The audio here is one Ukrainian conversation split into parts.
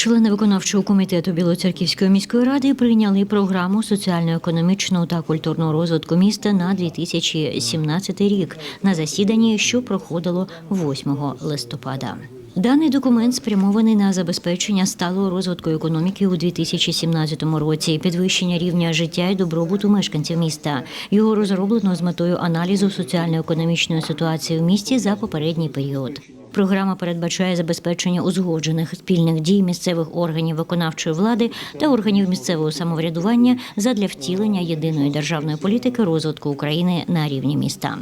Члени виконавчого комітету Білоцерківської міської ради прийняли програму соціально-економічного та культурного розвитку міста на 2017 рік на засіданні, що проходило 8 листопада. Даний документ спрямований на забезпечення сталого розвитку економіки у 2017 році, підвищення рівня життя і добробуту мешканців міста. Його розроблено з метою аналізу соціально-економічної ситуації в місті за попередній період. Програма передбачає забезпечення узгоджених спільних дій місцевих органів виконавчої влади та органів місцевого самоврядування задля втілення єдиної державної політики розвитку України на рівні міста.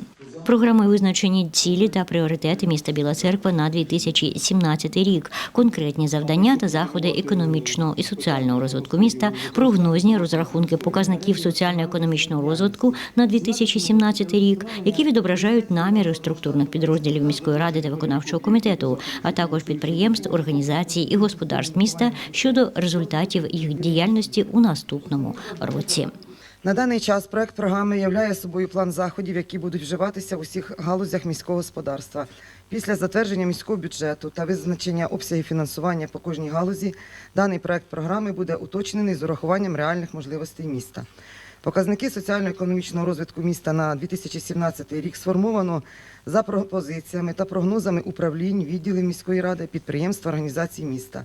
Програмою визначені цілі та пріоритети міста Біла Церква на 2017 рік, конкретні завдання та заходи економічного і соціального розвитку міста, прогнозні розрахунки показників соціально-економічного розвитку на 2017 рік, які відображають наміри структурних підрозділів міської ради та виконавчого комітету, а також підприємств, організацій і господарств міста щодо результатів їх діяльності у наступному році. На даний час проект програми являє собою план заходів, які будуть вживатися в усіх галузях міського господарства. Після затвердження міського бюджету та визначення обсягів фінансування по кожній галузі, даний проект програми буде уточнений з урахуванням реальних можливостей міста. Показники соціально-економічного розвитку міста на 2017 рік сформовано за пропозиціями та прогнозами управлінь, відділів міської ради, підприємств, організацій міста.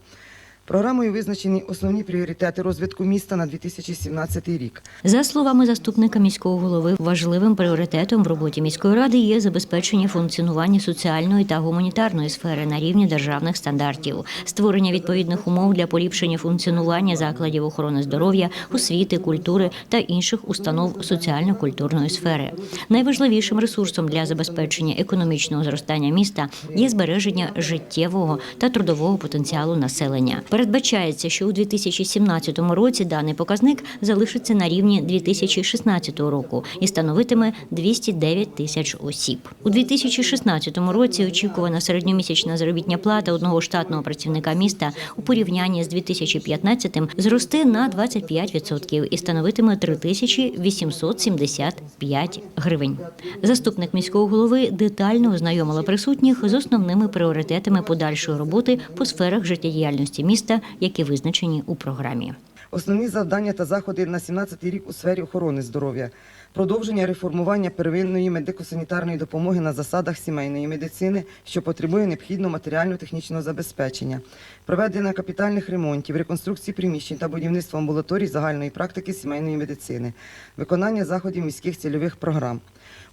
Програмою визначені основні пріоритети розвитку міста на 2017 рік. За словами заступника міського голови, важливим пріоритетом в роботі міської ради є забезпечення функціонування соціальної та гуманітарної сфери на рівні державних стандартів, створення відповідних умов для поліпшення функціонування закладів охорони здоров'я, освіти, культури та інших установ соціально-культурної сфери. Найважливішим ресурсом для забезпечення економічного зростання міста є збереження життєвого та трудового потенціалу населення. Передбачається, що у 2017 році даний показник залишиться на рівні 2016 року і становитиме 209 тисяч осіб. У 2016 році очікувана середньомісячна заробітня плата одного штатного працівника міста у порівнянні з 2015 зросте на 25% і становитиме 3875 гривень. Заступник міського голови детально ознайомила присутніх з основними пріоритетами подальшої роботи по сферах життєдіяльності міста, які визначені у програмі. Основні завдання та заходи на 17-й рік у сфері охорони здоров'я, продовження реформування первинної медико-санітарної допомоги на засадах сімейної медицини, що потребує необхідного матеріально-технічного забезпечення, проведення капітальних ремонтів, реконструкції приміщень та будівництва амбулаторій загальної практики сімейної медицини, виконання заходів міських цільових програм.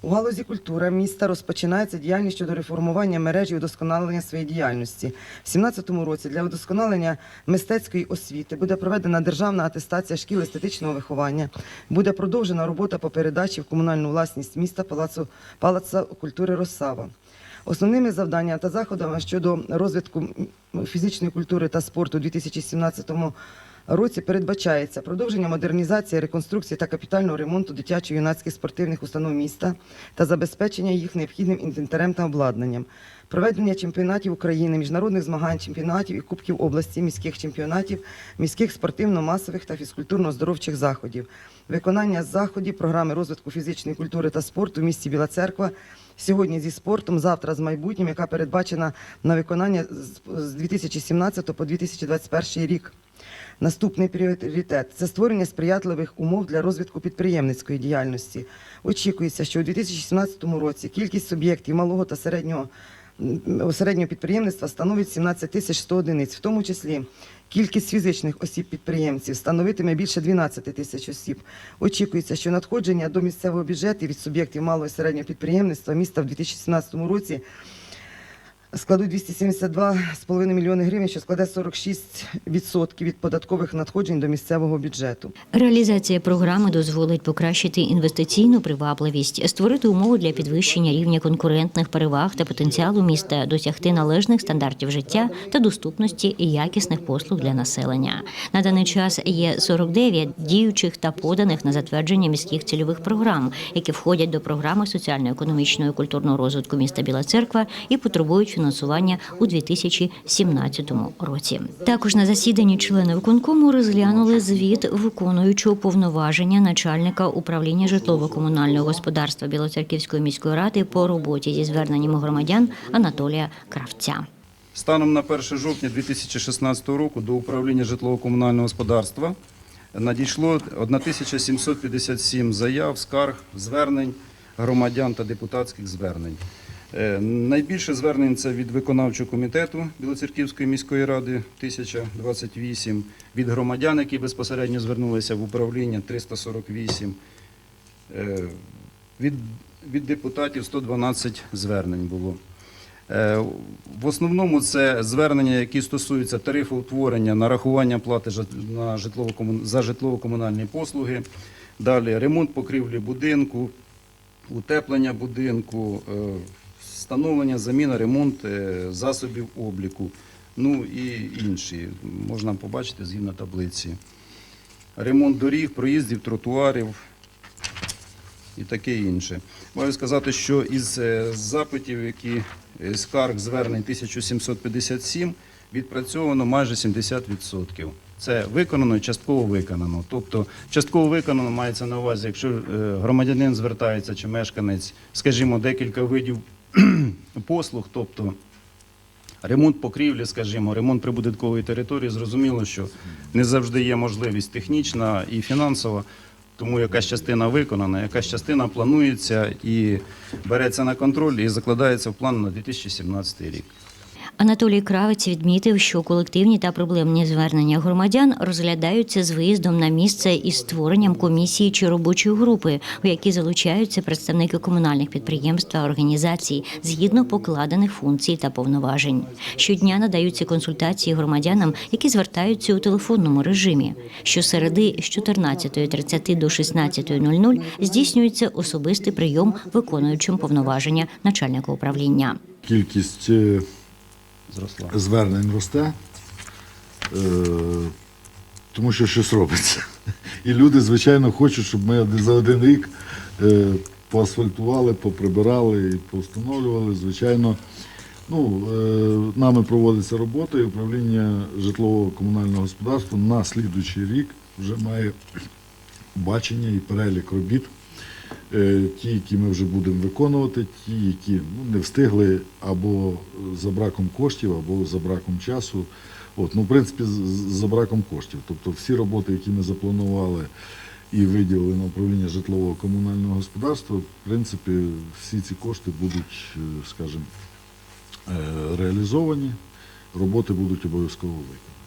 У галузі культури міста розпочинається діяльність щодо реформування мережі і удосконалення своєї діяльності. В 2017 році для удосконалення мистецької освіти буде проведена державна атестація шкіл естетичного виховання. Буде продовжена робота по передачі в комунальну власність міста Палацу Палаца культури Росава. Основними завданнями та заходами щодо розвитку фізичної культури та спорту у 2017 році передбачається продовження модернізації, реконструкції та капітального ремонту дитячо-юнацьких спортивних установ міста та забезпечення їх необхідним інвентарем та обладнанням, проведення чемпіонатів України, міжнародних змагань, чемпіонатів і кубків області, міських чемпіонатів, міських спортивно-масових та фізкультурно-здоровчих заходів, виконання заходів програми розвитку фізичної культури та спорту в місті Біла Церква. Сьогодні зі спортом, завтра з майбутнім, яка передбачена на виконання з 2017 по 2021 рік. Наступний пріоритет це створення сприятливих умов для розвитку підприємницької діяльності. Очікується, що у 2017 році кількість суб'єктів малого та середнього, середнього підприємництва становить 17 тисяч 100 одиниць, в тому числі кількість фізичних осіб-підприємців становитиме більше 12 тисяч осіб. Очікується, що надходження до місцевого бюджету від суб'єктів малого і середнього підприємництва міста в 2017 році складуть 272,5 мільйони гривень, що складе 46% від податкових надходжень до місцевого бюджету. Реалізація програми дозволить покращити інвестиційну привабливість, створити умови для підвищення рівня конкурентних переваг та потенціалу міста, досягти належних стандартів життя та доступності якісних послуг для населення. На даний час є 49 діючих та поданих на затвердження міських цільових програм, які входять до програми соціально-економічного і культурного розвитку міста Біла Церква і потребують фінансування у 2017 році. Також на засіданні члени виконкому розглянули звіт виконуючого повноваження начальника управління житлово-комунального господарства Білоцерківської міської ради по роботі зі зверненнями громадян Анатолія Кравця. Станом на 1 жовтня 2016 року до управління житлово-комунального господарства надійшло 1757 заяв, скарг, звернень громадян та депутатських звернень. Е, Найбільше звернень це від виконавчого комітету Білоцерківської міської ради 1028, від громадян, які безпосередньо звернулися в управління 348, Е, від, від депутатів 112 звернень було. Е, В основному це звернення, які стосуються тарифу утворення, нарахування плати на житлово-комун- за житлово-комунальні послуги, далі ремонт покрівлі будинку, утеплення будинку, встановлення, заміна, ремонт е, засобів обліку, ну і інші. Можна побачити згідно таблиці. Ремонт доріг, проїздів, тротуарів і таке інше. Маю сказати, що із е, запитів, які е, скарг звернень 1757, відпрацьовано майже 70%. Це виконано і частково виконано. Тобто, частково виконано мається на увазі, якщо громадянин звертається чи мешканець, скажімо, декілька видів послуг, тобто ремонт покрівлі, скажімо, ремонт прибудинкової території, зрозуміло, що не завжди є можливість технічна і фінансова. Тому якась частина виконана, якась частина планується і береться на контроль і закладається в план на 2017 рік. Анатолій Кравець відмітив, що колективні та проблемні звернення громадян розглядаються з виїздом на місце із створенням комісії чи робочої групи, у які залучаються представники комунальних підприємств та організацій згідно покладених функцій та повноважень. Щодня надаються консультації громадянам, які звертаються у телефонному режимі. Щосереди з 14.30 до 16.00 здійснюється особистий прийом виконуючим повноваження начальника управління. Кількість е, Зросла. звернень росте, е, тому що щось робиться. І люди, звичайно, хочуть, щоб ми за один рік е, поасфальтували, поприбирали і повстановлювали. Звичайно, ну, е, нами проводиться робота, і управління житлово-комунального господарства на слідуючий рік вже має бачення і перелік робіт. Е, Ті, які ми вже будемо виконувати, ті, які ну, не встигли або за браком коштів, або за браком часу. От, ну, в принципі, за браком коштів. Тобто всі роботи, які ми запланували і виділили на управління житлово-комунального господарства, в принципі, всі ці кошти будуть, е, скажімо, е, реалізовані, роботи будуть обов'язково виконані.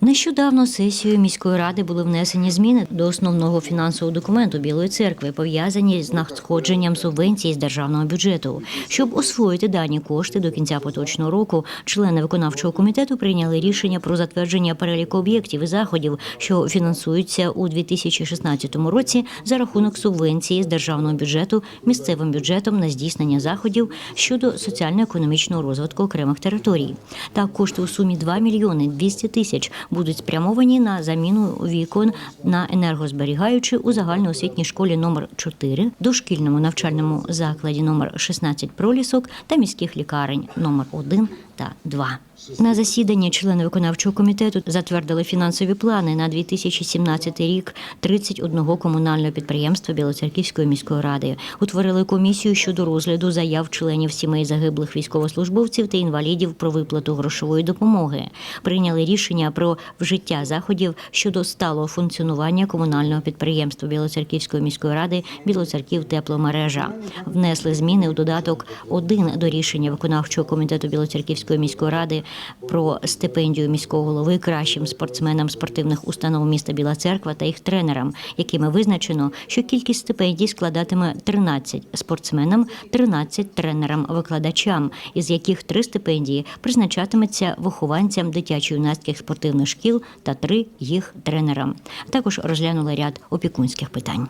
Нещодавно сесією міської ради були внесені зміни до основного фінансового документу Білої церкви, пов'язані з надходженням субвенцій з державного бюджету. Щоб освоїти дані кошти до кінця поточного року, члени виконавчого комітету прийняли рішення про затвердження переліку об'єктів і заходів, що фінансуються у 2016 році за рахунок субвенції з державного бюджету місцевим бюджетом на здійснення заходів щодо соціально-економічного розвитку окремих територій. Так, кошти у сумі 2 мільйони 200 тисяч будуть спрямовані на заміну вікон на енергозберігаючі у загальноосвітній школі номер 4, дошкільному навчальному закладі номер 16 пролісок та міських лікарень номер 1 та 2. На засіданні члени виконавчого комітету затвердили фінансові плани на 2017 рік 31 комунального підприємства Білоцерківської міської ради. Утворили комісію щодо розгляду заяв членів сімей загиблих військовослужбовців та інвалідів про виплату грошової допомоги. Прийняли рішення про вжиття заходів щодо сталого функціонування комунального підприємства Білоцерківської міської ради Білоцерків тепломережа. Внесли зміни у додаток 1 до рішення виконавчого комітету Білоцерківської міської ради про стипендію міського голови кращим спортсменам спортивних установ міста Біла Церква та їх тренерам, якими визначено, що кількість стипендій складатиме 13 спортсменам, 13 тренерам-викладачам, із яких три стипендії призначатиметься вихованцям дитячо-юнацьких спортивних шкіл та три їх тренерам. Також розглянули ряд опікунських питань.